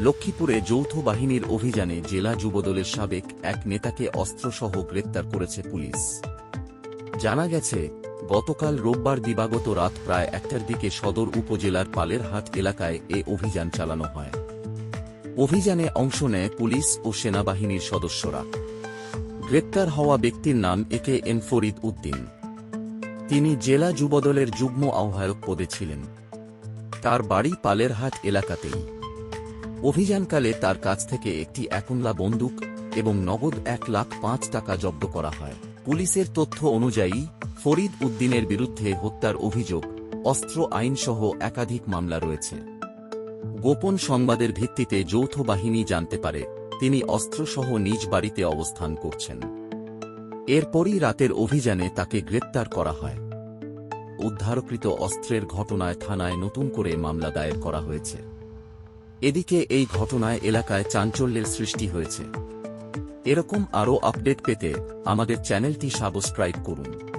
লক্ষ্মীপুরে যৌথ বাহিনীর অভিযানে জেলা যুবদলের সাবেক এক নেতাকে অস্ত্রসহ গ্রেপ্তার করেছে পুলিশ। জানা গেছে, গতকাল রোববার দিবাগত রাত প্রায় একটার দিকে সদর উপজেলার পালেরহাট এলাকায় এ অভিযান চালানো হয়। অভিযানে অংশ নেয় পুলিশ ও সেনাবাহিনীর সদস্যরা। গ্রেপ্তার হওয়া ব্যক্তির নাম একে এন ফরিদ উদ্দিন। তিনি জেলা যুবদলের যুগ্ম আহ্বায়ক পদে ছিলেন। তার বাড়ি পালেরহাট এলাকাতেই। অভিযানকালে তার কাছ থেকে একটি একনলা বন্দুক এবং নগদ এক লাখ পাঁচ টাকা জব্দ করা হয়। পুলিশের তথ্য অনুযায়ী, ফরিদ উদ্দিনের বিরুদ্ধে হত্যার অভিযোগ, অস্ত্র আইনসহ একাধিক মামলা রয়েছে। গোপন সংবাদের ভিত্তিতে যৌথ বাহিনী জানতে পারে, তিনি অস্ত্রসহ নিজ বাড়িতে অবস্থান করছেন। এরপরই রাতের অভিযানে তাকে গ্রেপ্তার করা হয়। উদ্ধারকৃত অস্ত্রের ঘটনায় থানায় নতুন করে মামলা দায়ের করা হয়েছে। এদিকে এই ঘটনায় এলাকায় চাঞ্চল্যের সৃষ্টি হয়েছে। এরকম আরও আপডেট পেতে আমাদের চ্যানেলটি সাবস্ক্রাইব করুন।